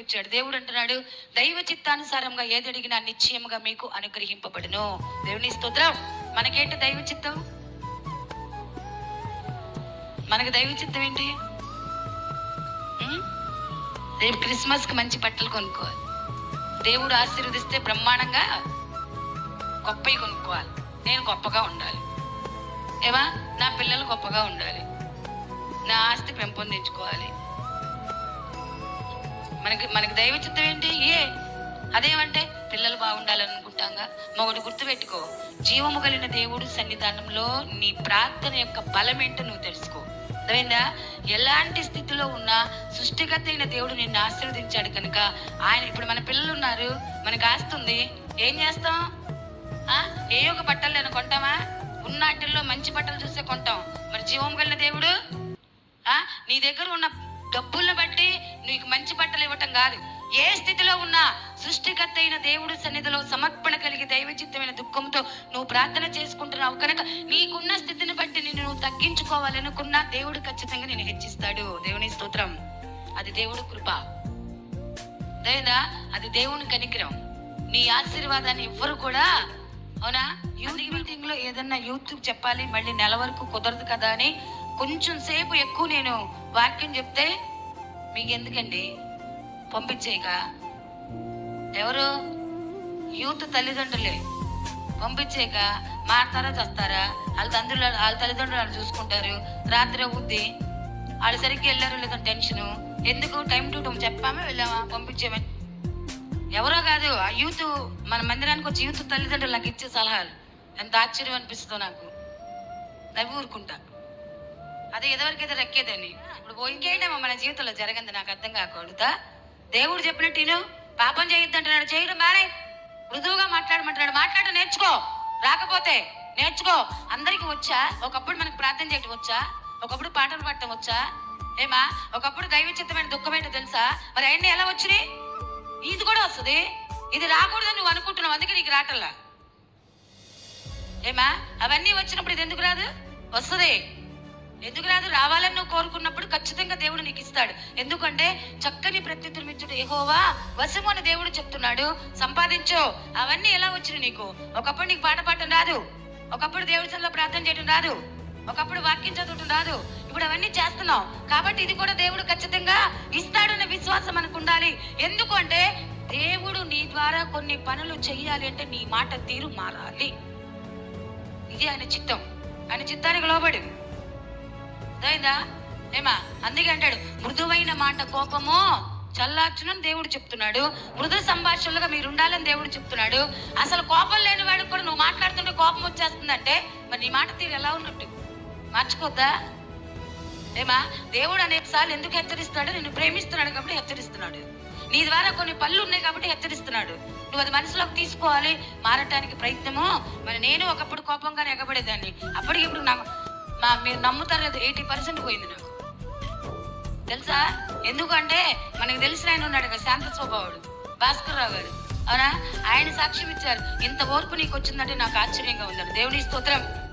వచ్చాడు దేవుడు అంటున్నాడు దైవ చిత్తానుసారంగా ఏది అడిగినా నిశ్చయముగా మీకు అనుగ్రహింపబడును. దేవుని స్తోత్రం. మనకేంటి దైవ చిత్తం? మనకి దైవ చిత్తం ఏంటి? రేపు క్రిస్మస్కి మంచి బట్టలు కొనుక్కోవాలి. దేవుడు ఆశీర్వదిస్తే బ్రహ్మాండంగా గొప్పవి కొనుక్కోవాలి. నేను గొప్పగా ఉండాలి. ఏవా నా పిల్లలు గొప్పగా ఉండాలి. నా ఆస్తి పెంపొందించుకోవాలి. మనకి మనకి దైవ చిత్తం ఏంటి? ఏ? అదేమంటే పిల్లలు బాగుండాలనుకుంటాంగా. మగడు గుర్తుపెట్టుకో జీవము కలిగిన దేవుడు సన్నిధానంలో నీ ప్రార్థన యొక్క బలమేంటో నువ్వు తెలుసుకో. అర్థమైందా? ఎలాంటి స్థితిలో ఉన్నా సృష్టికర్త అయిన దేవుడు నిన్ను ఆశీర్వదించాడు కనుక ఆయన ఇప్పుడు మన పిల్లలు ఉన్నారు. మనకు ఆస్తుంది ఏం చేస్తాం? ఆ? ఏ ఒక బట్టలు నేను కొంటామా? ఉన్నాటిల్లో మంచి బట్టలు చూస్తే కొంటాం. మరి జీవం కలిగిన దేవుడు ఆ? నీ దగ్గర ఉన్న డబ్బుల్ని బట్టి నీకు మంచి బట్టలు ఇవ్వటం కాదు. ఏ స్థితిలో ఉన్నా సృష్టికర్త అయిన దేవుడి సన్నిధిలో సమర్పణ కలిగి దైవచిత్తమైన దుఃఖంతో నువ్వు ప్రార్థన చేసుకుంటున్నావు కనుక నీకున్న స్థితిని బట్టి నిన్ను నువ్వు తగ్గించుకోవాలనుకున్నా దేవుడు ఖచ్చితంగా నేను హెచ్చిస్తాడు. దేవుని స్తోత్రం. అది దేవుడు కృప. లేదా అది దేవుని కనికరం. నీ ఆశీర్వాదాన్ని ఎవ్వరు కూడా అవునా? యూత్ మీటింగ్లో ఏదన్నా యూత్ చెప్పాలి మళ్ళీ నెల వరకు కుదరదు కదా అని కొంచెం సేపు ఎక్కువ నేను వాక్యం చెప్తే మీకు ఎందుకండి పంపించేయక. ఎవరు? యూత్ తల్లిదండ్రులే. పంపించేయక. మారతారా చస్తారా వాళ్ళ తండ్రులు వాళ్ళ తల్లిదండ్రులు వాళ్ళు చూసుకుంటారు. రాత్రి అవుద్ది. వాళ్ళు సరిగ్గా వెళ్ళారు లేదా టెన్షను. ఎందుకు? టైం టు టైం చెప్పామా వెళ్ళామా? పంపించేమని ఎవరో కాదు ఆ యూత్ మన మందిరానికి వచ్చి యూత్ తల్లిదండ్రులు నాకు ఇచ్చే సలహాలు. ఎంత ఆశ్చర్యం అనిపిస్తుందో నాకు. నవ్వి ఊరుకుంటా. అదే ఎదవరికైతే రెక్కేదని ఇప్పుడు పోయింకేంటమ్మా మన జీవితంలో జరగంది నాకు అర్థం కాకూడదా దేవుడు చెప్పినట్టు నేను పాపం చేయొద్దు అంటున్నాడు చేయడం మానే మృదువుగా మాట్లాడమంటున్నాడు మాట్లాడటం నేర్చుకో. రాకపోతే నేర్చుకో. అందరికి వచ్చా? ఒకప్పుడు మనకు ప్రార్థన చేయటం వచ్చా? ఒకప్పుడు పాటలు పాడటం వచ్చా? ఏమా? ఒకప్పుడు దైవచిత్తమైన దుఃఖం ఏంటో తెలుసా? మరి అవన్నీ ఎలా వచ్చినాయి? ఇది కూడా వస్తుంది. ఇది రాకూడదని నువ్వు అనుకుంటున్నావు అందుకే నీకు రాటల్లా ఏమా? అవన్నీ వచ్చినప్పుడు ఇది ఎందుకు రాదు? వస్తుంది. ఎందుకు రాదు? రావాలని నువ్వు కోరుకున్నప్పుడు ఖచ్చితంగా దేవుడు నీకు ఇస్తాడు. ఎందుకంటే చక్కని ప్రత్యుత్తరం ఇచ్చుడు. యెహోవా వశము అని దేవుడు చెప్తున్నాడు. సంపాదించో. అవన్నీ ఎలా వచ్చినాయి నీకు? ఒకప్పుడు నీకు పాట పాడటం రాదు. ఒకప్పుడు దేవుడి సన్నిధిలో ప్రార్థన చేయడం రాదు. ఒకప్పుడు వాక్యం చదవటం రాదు. ఇప్పుడు అవన్నీ చేస్తున్నావు. కాబట్టి ఇది కూడా దేవుడు ఖచ్చితంగా ఇస్తాడన్న విశ్వాసం మనకు ఉండాలి. ఎందుకంటే దేవుడు నీ ద్వారా కొన్ని పనులు చెయ్యాలి అంటే నీ మాట తీరు మారాలి. ఇది ఆయన చిత్తం. ఆయన చిత్తానికి లోబడి అర్థమైందా? ఏమా అందుకే అంటాడు మృదువైన మాట కోపము? చల్లార్చునని దేవుడు చెప్తున్నాడు. మృదు సంభాషణలుగా మీరు ఉండాలని దేవుడు చెప్తున్నాడు. అసలు కోపం లేని వాడికి కూడా నువ్వు మాట్లాడుతుంటే కోపం వచ్చేస్తుందంటే మరి నీ మాట తీరు ఎలా ఉన్నట్టు? మార్చుకోద్దా ఏమా దేవుడు అనేక సార్లు ఎందుకు హెచ్చరిస్తున్నాడు? నిన్ను ప్రేమిస్తున్నాడు కాబట్టి హెచ్చరిస్తున్నాడు. నీ ద్వారా కొన్ని పళ్ళు ఉన్నాయి కాబట్టి హెచ్చరిస్తున్నాడు. నువ్వు అది మనసులోకి తీసుకోవాలి మారటానికి ప్రయత్నము. మరి నేను ఒకప్పుడు కోపంగానే ఎగబడేదాన్ని. అప్పటికి ఇప్పుడు నాకు మా మీరు నమ్ముతారు లేదు ఎయిటీ పర్సెంట్ పోయింది నాకు. తెలుసా? ఎందుకంటే మనకు తెలిసిన ఆయన ఉన్నాడు కదా శాంత స్వభావుడు భాస్కర్ రావు గారు. అవునా? ఆయన సాక్ష్యం ఇచ్చారు. ఇంత ఓర్పు నీకు వచ్చిందంటే నాకు ఆశ్చర్యంగా ఉందండి దేవుని స్తోత్రం.